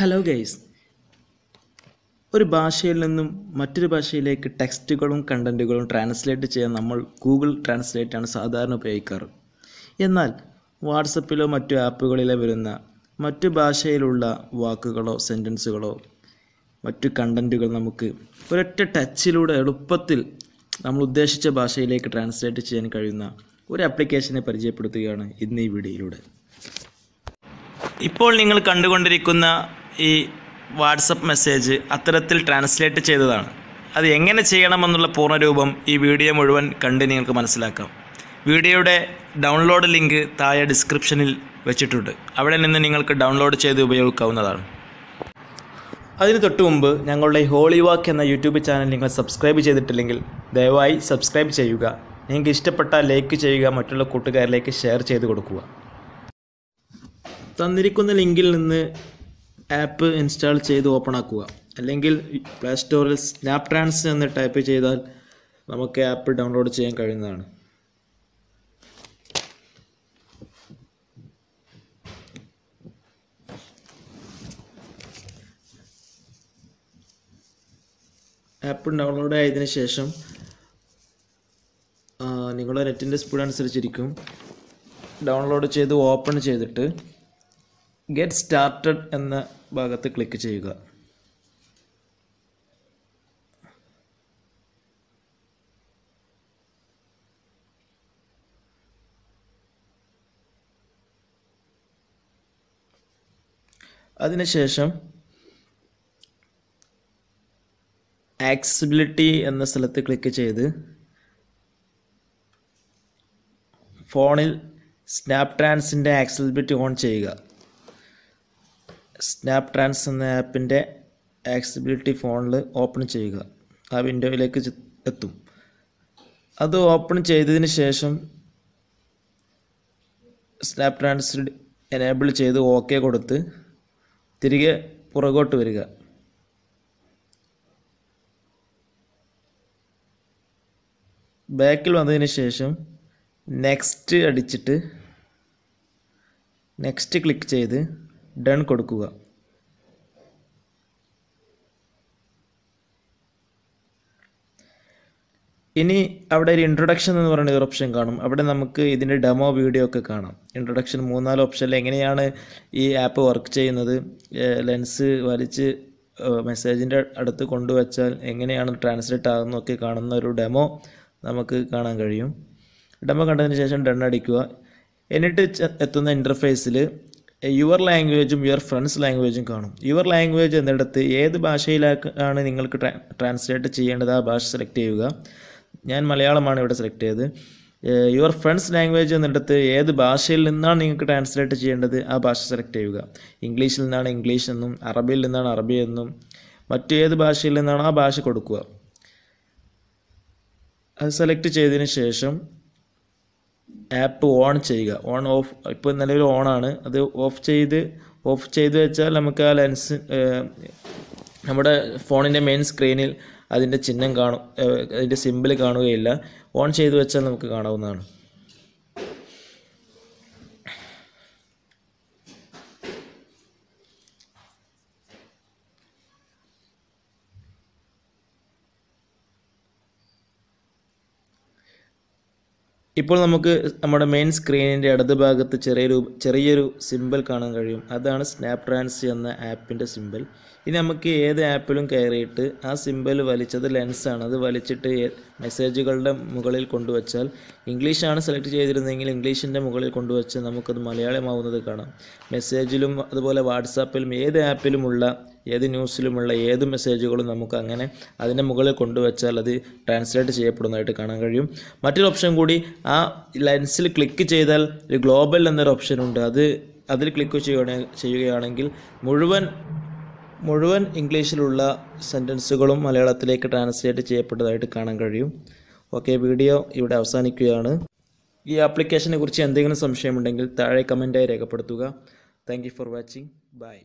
Hello guys ഒരു ഭാഷയിൽ നിന്നും മറ്റൊരു ഭാഷയിലേക്ക് ടെക്സ്റ്റുകളും കണ്ടന്റുകളും ട്രാൻസ്ലേറ്റ് ചെയ്യാൻ നമ്മൾ ഗൂഗിൾ ട്രാൻസ്ലേറ്റ് ആണ് സാധാരണ ഉപയോഗിക്കാറ്. എന്നാൽ വാട്സപ്പിലോ മറ്റു ആപ്പുകളിലോ വരുന്ന മറ്റു ഭാഷയിലുള്ള വാക്കുകളോ സെന്റൻസുകളോ മറ്റു കണ്ടന്റുകൾ നമുക്ക് ഒരൊറ്റ ടച്ചിലൂടെ എളുപ്പത്തിൽ നമ്മൾ ഉദ്ദേശിച്ച ഭാഷയിലേക്ക് ട്രാൻസ്ലേറ്റ് ചെയ്യാൻ കഴിയുന്ന ഒരു ആപ്ലിക്കേഷനെ പരിചയപ്പെടുത്തുകയാണ് ഇന്ന് ഈ വീഡിയോയിലൂടെ. ഇപ്പോൾ നിങ്ങൾ കണ്ടുകൊണ്ടിരിക്കുന്ന ഈ വാട്സപ്പ് മെസ്സേജ് അത്തരത്തിൽ ട്രാൻസ്ലേറ്റ് ചെയ്തതാണ്. അത് എങ്ങനെ ചെയ്യണമെന്നുള്ള പൂർണരൂപം ഈ വീഡിയോ മുഴുവൻ കണ്ട് നിങ്ങൾക്ക് മനസ്സിലാക്കാം. വീഡിയോയുടെ ഡൗൺലോഡ് ലിങ്ക് താഴെ ഡിസ്ക്രിപ്ഷനിൽ വെച്ചിട്ടുണ്ട്. അവിടെ നിന്ന് നിങ്ങൾക്ക് ഡൗൺലോഡ് ചെയ്ത് ഉപയോഗിക്കാവുന്നതാണ്. അതിന് തൊട്ട് മുമ്പ് ഞങ്ങളുടെ ഹോളി വാക്ക് എന്ന യൂട്യൂബ് ചാനൽ നിങ്ങൾ സബ്സ്ക്രൈബ് ചെയ്തിട്ടില്ലെങ്കിൽ ദയവായി സബ്സ്ക്രൈബ് ചെയ്യുക. നിങ്ങൾക്ക് ഇഷ്ടപ്പെട്ട ലൈക്ക് ചെയ്യുക മറ്റുള്ള കൂട്ടുകാരിലേക്ക് ഷെയർ ചെയ്ത് കൊടുക്കുക. തന്നിരിക്കുന്ന ലിങ്കിൽ നിന്ന് ആപ്പ് ഇൻസ്റ്റാൾ ചെയ്ത് ഓപ്പൺ ആക്കുക. അല്ലെങ്കിൽ പ്ലേ സ്റ്റോറിൽ സ്നാപ് ട്രാൻസ് എന്ന് ടൈപ്പ് ചെയ്താൽ നമുക്ക് ആപ്പ് ഡൗൺലോഡ് ചെയ്യാൻ കഴിയുന്നതാണ്. ആപ്പ് ഡൗൺലോഡ് ആയതിനു ശേഷം നിങ്ങളുടെ നെറ്റിന്റെ സ്പീഡ് അനുസരിച്ചിരിക്കും. ഡൗൺലോഡ് ചെയ്ത് ഓപ്പൺ ചെയ്തിട്ട് ഗെറ്റ് സ്റ്റാർട്ടഡ് എന്ന ഭാഗത്ത് ക്ലിക്ക് ചെയ്യുക. അതിനുശേഷം ആക്സിബിലിറ്റി എന്ന സ്ഥലത്ത് ക്ലിക്ക് ചെയ്ത് ഫോണിൽ സ്നാപ് ട്രാൻസിന്റെ ആക്സസിബിലിറ്റി ഓൺ ചെയ്യുക. സ്നാപ് ട്രാൻസ് എന്ന ആപ്പിന്റെ ആക്സിബിലിറ്റി ഫോണിൽ ഓപ്പൺ ചെയ്യുക. ആ വിൻഡോയിലേക്ക് എത്തും. അത് ഓപ്പൺ ചെയ്തതിന് ശേഷം സ്നാപ് ട്രാൻസ് എനേബിൾ ചെയ്ത് ഓക്കെ കൊടുത്ത് തിരികെ പുറകോട്ട് വരിക. ബാക്കിൽ വന്നതിന് ശേഷം നെക്സ്റ്റ് അടിച്ചിട്ട് നെക്സ്റ്റ് ക്ലിക്ക് ചെയ്ത് ഡൺ കൊടുക്കുക. ഇനി അവിടെ ഒരു ഇൻട്രൊഡക്ഷൻ എന്ന് പറയുന്ന ഒരു ഓപ്ഷൻ കാണും. അവിടെ നമുക്ക് ഇതിന്റെ ഡെമോ വീഡിയോ ഒക്കെ കാണാം. ഇൻട്രൊഡക്ഷൻ മൂന്നാൽ ഓപ്ഷനിൽ എങ്ങനെയാണ് ഈ ആപ്പ് വർക്ക് ചെയ്യുന്നത്? ലെൻസ് വലിച്ച് മെസ്സേജിന്റെ അടുത്ത് കൊണ്ടുവച്ചാൽ എങ്ങനെയാണ് ട്രാൻസ്ലേറ്റ് ആകുന്നതൊക്കെ കാണുന്ന ഒരു ഡെമോ നമുക്ക് കാണാൻ കഴിയും. ഡെമോ കണ്ടതിന് ശേഷം ഡൺ അടിക്കുക. എന്നിട്ട് എത്തുന്ന ഇന്റർഫേസിൽ യുവർ ലാംഗ്വേജും യുവർ ഫ്രണ്ട്സ് ലാംഗ്വേജും കാണും. യുവർ ലാംഗ്വേജ് എന്നിടത്ത് ഏത് ഭാഷയിലാണ് നിങ്ങൾക്ക് ട്രാ ട്രാൻസ്ലേറ്റ് ചെയ്യേണ്ടത്? ആ ഭാഷ സെലക്ട് ചെയ്യുക. ഞാൻ മലയാളമാണ് ഇവിടെ സെലക്ട് ചെയ്തത്. യുവർ ഫ്രണ്ട്സ് ലാംഗ്വേജ് എന്നിടത്ത് ഏത് ഭാഷയിൽ നിന്നാണ് നിങ്ങൾക്ക് ട്രാൻസ്ലേറ്റ് ചെയ്യേണ്ടത്? ആ ഭാഷ സെലക്ട് ചെയ്യുക. ഇംഗ്ലീഷിൽ നിന്നാണ് ഇംഗ്ലീഷ് എന്നും അറബിയിൽ നിന്നാണ് അറബി എന്നും മറ്റു ഏത് ഭാഷയിൽ നിന്നാണ് ആ ഭാഷ കൊടുക്കുക. അത് സെലക്ട് ചെയ്തതിന് ശേഷം ആപ്പ് ഓൺ ചെയ്യുക. ഓൺ ഓഫ് ഇപ്പോൾ നിലവിൽ ഓണാണ് അത് ഓഫ് ചെയ്ത് ഓഫ് ചെയ്ത് വെച്ചാൽ നമുക്ക് ആ ലെൻസ് നമ്മുടെ ഫോണിന്റെ മെയിൻ സ്ക്രീനിൽ അതിന്റെ ചിഹ്നം കാണും അതിന്റെ സിമ്പിൾ കാണുകയില്ല. ഓൺ ചെയ്ത് വെച്ചാൽ നമുക്ക് കാണാവുന്നതാണ്. ഇപ്പോൾ നമുക്ക് നമ്മുടെ മെയിൻ സ്ക്രീനിന്റെ ഇടത് ഭാഗത്ത് ചെറിയൊരു ചെറിയൊരു സിമ്പിൾ കാണാൻ കഴിയും. അതാണ് സ്നാപ് ട്രാൻസ് എന്ന ആപ്പിന്റെ സിമ്പിൾ ഇനി നമുക്ക് ഏത് ആപ്പിലും കയറിയിട്ട് ആ സിമ്പിൾ വലിച്ചത് ലെൻസാണ് അത് വലിച്ചിട്ട് മെസ്സേജുകളുടെ മുകളിൽ കൊണ്ടുവച്ചാൽ ഇംഗ്ലീഷാണ് സെലക്ട് ചെയ്തിരുന്നെങ്കിൽ ഇംഗ്ലീഷിന്റെ മുകളിൽ കൊണ്ടുവച്ച് നമുക്കത് മലയാളമാവുന്നത് കാണാം. മെസ്സേജിലും അതുപോലെ വാട്സാപ്പിലും ഏത് ആപ്പിലുമുള്ള ഏത് ന്യൂസിലുമുള്ള ഏത് മെസ്സേജുകളും നമുക്ക് അങ്ങനെ അതിന്റെ മുകളിൽ കൊണ്ടുവച്ചാൽ അത് ട്രാൻസ്ലേറ്റ് ചെയ്യപ്പെടുന്നതായിട്ട് കാണാൻ കഴിയും. മറ്റൊരു ഓപ്ഷൻ കൂടി ആ ലെൻസിൽ ക്ലിക്ക് ചെയ്താൽ ഒരു ഗ്ലോബൽ എന്നൊരു ഓപ്ഷൻ ഉണ്ട്. അത് അതിൽ ക്ലിക്ക് ചെയ്യുകയാണെ ചെയ്യുകയാണെങ്കിൽ മുഴുവൻ മുഴുവൻ ഇംഗ്ലീഷിലുള്ള സെന്റൻസുകളും മലയാളത്തിലേക്ക് ട്രാൻസ്ലേറ്റ് ചെയ്യപ്പെട്ടതായിട്ട് കാണാൻ കഴിയും. ഓക്കെ വീഡിയോ ഇവിടെ അവസാനിക്കുകയാണ്. ഈ ആപ്ലിക്കേഷനെ കുറിച്ച് എന്തെങ്കിലും സംശയമുണ്ടെങ്കിൽ താഴെ കമന്റായി രേഖപ്പെടുത്തുക. Thank for watching bye